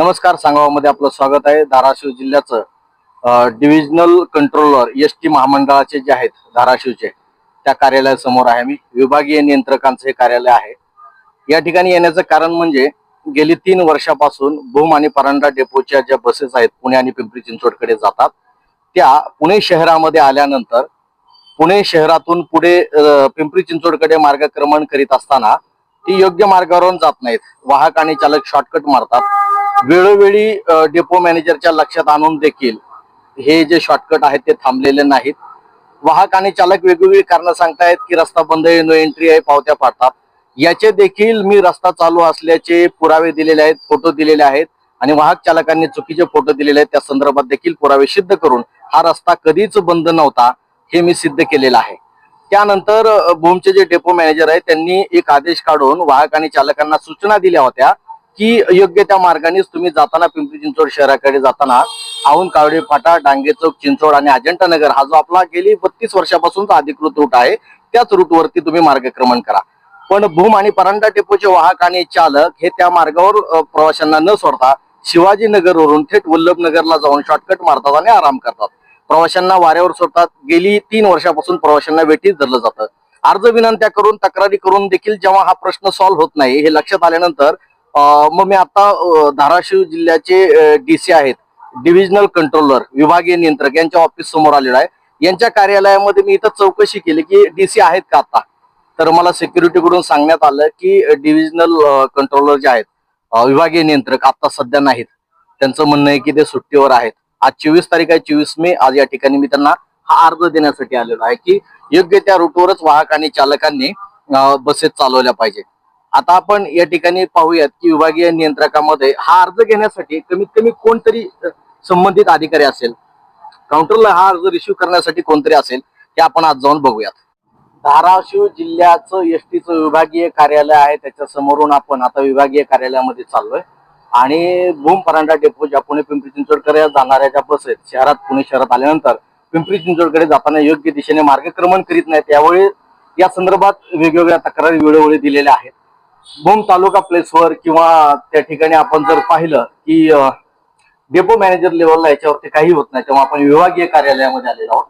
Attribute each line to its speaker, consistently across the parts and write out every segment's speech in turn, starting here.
Speaker 1: नमस्कार सांगावामध्ये आपलं स्वागत आहे. धाराशिव जिल्ह्याचं डिव्हिजनल कंट्रोलर एस टी महामंडळाचे जे आहेत धाराशिवचे त्या कार्यालयासमोर आहे मी विभागीय नियंत्रकांचं हे कार्यालय आहे. या ठिकाणी येण्याचं कारण म्हणजे गेली तीन वर्षापासून भूम आणि परांडा डेपोच्या ज्या बसेस आहेत पुणे आणि पिंपरी चिंचवडकडे जातात. त्या पुणे शहरामध्ये आल्यानंतर पुणे शहरातून पुढे पिंपरी चिंचवडकडे मार्गक्रमण करीत असताना ती योग्य मार्गावरून जात नाहीत. वाहक आणि चालक शॉर्टकट मारतात. वेळोवेळी डेपो मॅनेजरच्या लक्षात आणून देखील हे जे शॉर्टकट आहेत ते थांबलेले नाहीत. वाहक आणि चालक वेगवेगळी कारणं सांगतायत की रस्ता बंद आहे नो एंट्री आहे पावत्या पाडतात याचे देखील मी रस्ता चालू असल्याचे पुरावे दिलेले आहेत फोटो दिलेले आहेत आणि वाहक चालकांनी चुकीचे फोटो दिलेले आहेत. त्या संदर्भात देखील पुरावे सिद्ध करून हा रस्ता कधीच बंद नव्हता हे मी सिद्ध केलेलं आहे. त्यानंतर भूमचे जे डेपो मॅनेजर आहेत त्यांनी एक आदेश काढून वाहक आणि चालकांना सूचना दिल्या होत्या की योग्य त्या मार्गानेच तुम्ही जाताना पिंपरी चिंचवड शहराकडे जाताना आऊन कावडे फाटा डांगे चौक चिंचवड आणि अजंठा नगर हा जो आपला गेली बत्तीस वर्षापासूनचा अधिकृत रूट आहे त्याच रूटवरती तुम्ही मार्गक्रमण करा. पण भूम आणि परांडा डेपोचे वाहक आणि चालक हे त्या मार्गावर प्रवाशांना न सोडता शिवाजीनगरवरून थेट वल्लभनगरला जाऊन शॉर्टकट मारतात आणि आराम करतात. प्रवाशांना वाऱ्यावर सोडतात. गेली तीन वर्षापासून प्रवाशांना वेटीत धरलं जातं. अर्ज विनंत्या करून तक्रारी करून देखील जेव्हा हा प्रश्न सॉल्व्ह होत नाही हे लक्षात आल्यानंतर मग मी आता धाराशिव जिल्ह्याचे डीसी आहेत. डिव्हिजनल कंट्रोलर विभागीय नियंत्रक यांच्या ऑफिस समोर आलेला आहे. यांच्या कार्यालयामध्ये मी इथं चौकशी केली की डीसी आहेत का आता? तर मला सिक्युरिटीकडून कडून सांगण्यात आलं की डिव्हिजनल कंट्रोलर जे आहेत विभागीय नियंत्रक आता सध्या नाहीत. त्यांचं म्हणणं आहे की ते सुट्टीवर आहेत. आज चोवीस तारीख आहे चोवीस मे. आज या ठिकाणी मी त्यांना हा अर्ज देण्यासाठी आलेलो आहे की योग्य त्या रूटवरच वाहक आणि चालकांनी बसेस चालवल्या पाहिजे. आता आपण या ठिकाणी पाहूयात की विभागीय नियंत्रकामध्ये हा अर्ज घेण्यासाठी कमीत कमी कोणतरी संबंधित अधिकारी असेल. काउंटरला हा अर्ज रिसिव्ह करण्यासाठी कोणतरी असेल हे आपण आज जाऊन बघूयात. धाराशिव जिल्ह्याचं एस टीचं विभागीय कार्यालय आहे त्याच्या समोरून आपण आता विभागीय कार्यालयामध्ये चाललोय. आणि भूम परांडा डेपो ज्या पुणे पिंपरी चिंचवडकडे जाणाऱ्या ज्या बस आहेत शहरात पुणे शहरात आल्यानंतर पिंपरी चिंचवडकडे जाताना योग्य दिशेने मार्गक्रमण करीत नाहीत. त्यावेळी या संदर्भात वेगवेगळ्या तक्रारी वेळोवेळी दिलेल्या आहेत. भूम तालुका प्लेसवर किंवा त्या ठिकाणी आपण जर पाहिलं की डेपो मॅनेजर लेवलला याच्यावरती काही होत नाही. तेव्हा आपण विभागीय कार्यालयामध्ये आलेलो आहोत.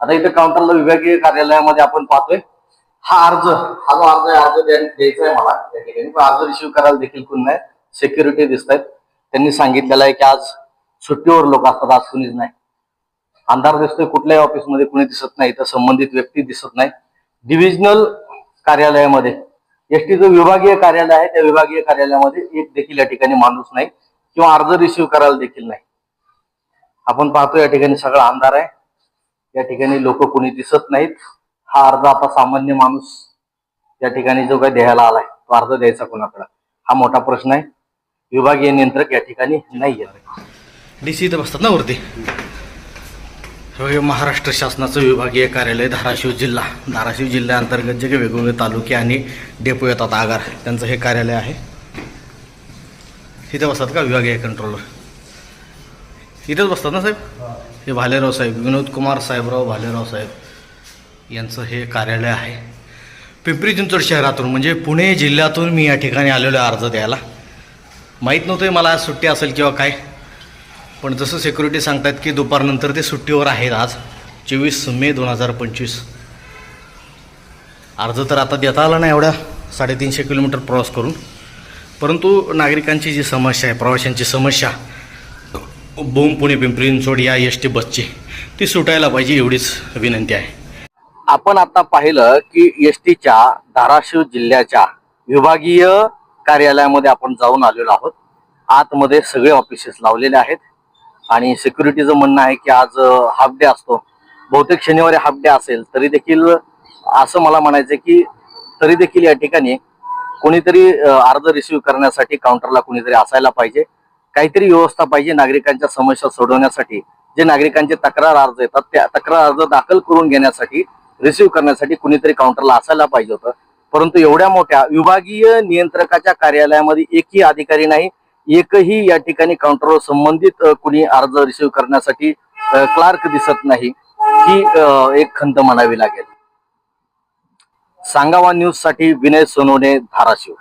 Speaker 1: आता इथं काउंटरला विभागीय कार्यालयामध्ये आपण पाहतोय. हा अर्ज हा जो अर्ज आहे अर्ज द्यायचा आहे मला त्या ठिकाणी. पण अर्ज रिसिव्ह करायला देखील कोण नाही. सिक्युरिटी दिसत आहेत. त्यांनी सांगितलेलं आहे की आज सुट्टीवर लोक असतात आज कुणीच नाही. अंधार दिसतोय कुठल्याही ऑफिसमध्ये कुणी दिसत नाही. तर संबंधित व्यक्ती दिसत नाही. डिव्हिजनल कार्यालयामध्ये एस टीचं विभागीय कार्यालय आहे. त्या विभागीय कार्यालयामध्ये एक देखील या ठिकाणी माणूस नाही किंवा अर्ज रिसिव्ह करायला देखील नाही. आपण पाहतो या ठिकाणी सगळा अंधार आहे. या ठिकाणी लोक कुणी दिसत नाहीत. हा अर्ज आता सामान्य माणूस या ठिकाणी जो काही द्यायला आलाय तो अर्ज द्यायचा कोणाकडे? हा मोठा प्रश्न आहे. विभागीय नियंत्रक या ठिकाणी नाही येत
Speaker 2: डीसी इथं बसतात ना वरती? हे महाराष्ट्र शासनाचं विभागीय कार्यालय धाराशिव जिल्हा. धाराशिव जिल्ह्याअंतर्गत जे काही वेगवेगळे तालुके आणि डेपो येतात आगार त्यांचं हे कार्यालय आहे. इथं बसतात का विभागीय कंट्रोलर इथंच बसतात ना साहेब? हे. भालेराव साहेब विनोद कुमार साहेबराव भालेराव साहेब यांचं हे कार्यालय आहे. पिंपरी चिंचवड शहरातून म्हणजे पुणे जिल्ह्यातून मी या ठिकाणी आलेलो आहे अर्ज द्यायला. माहीत नव्हतं मला आज सुट्टी असेल किंवा काय. पण जसं सिक्युरिटी सांगतात की दुपारनंतर ते सुट्टीवर आहेत आज चोवीस मे दोन हजार पंचवीस. अर्ज तर आता देता आला नाही एवढ्या साडेतीनशे किलोमीटर प्रवास करून. परंतु नागरिकांची जी समस्या आहे प्रवाशांची समस्या बोम पुणे पिंपरी चिंचवड या एस टी बसची ती सुटायला पाहिजे एवढीच विनंती आहे.
Speaker 1: आपण आता पाहिलं की एस टीच्या धाराशिव जिल्ह्याच्या विभागीय कार्यालयामध्ये आपण जाऊन आलेलो आहोत. आतमध्ये सगळे ऑफिसेस लावलेले आहेत. आणि सिक्युरिटीचं म्हणणं आहे की आज हाफ डे असतो. बहुतेक शनिवारी हाफ डे असेल तरी देखील असं मला म्हणायचं की तरी देखील या ठिकाणी कोणीतरी अर्ज रिसिव्ह करण्यासाठी काउंटरला कोणीतरी असायला पाहिजे. काहीतरी व्यवस्था पाहिजे नागरिकांच्या समस्या सोडवण्यासाठी. जे नागरिकांचे तक्रार अर्ज येतात त्या तक्रार अर्ज दाखल करून घेण्यासाठी रिसिव्ह करण्यासाठी कुणीतरी काउंटरला असायला पाहिजे होतं. परंतु एवढ्या मोठ्या विभागीय नियंत्रकाच्या कार्यालयामध्ये एकही अधिकारी नाही. एकही या ठिकाणी काउंटरवर संबंधित कुणी अर्ज रिसिव्ह करण्यासाठी क्लार्क दिसत नाही ही एक खंत म्हणावी लागेल. सांगावा न्यूजसाठी विनय सोनवणे धाराशिव.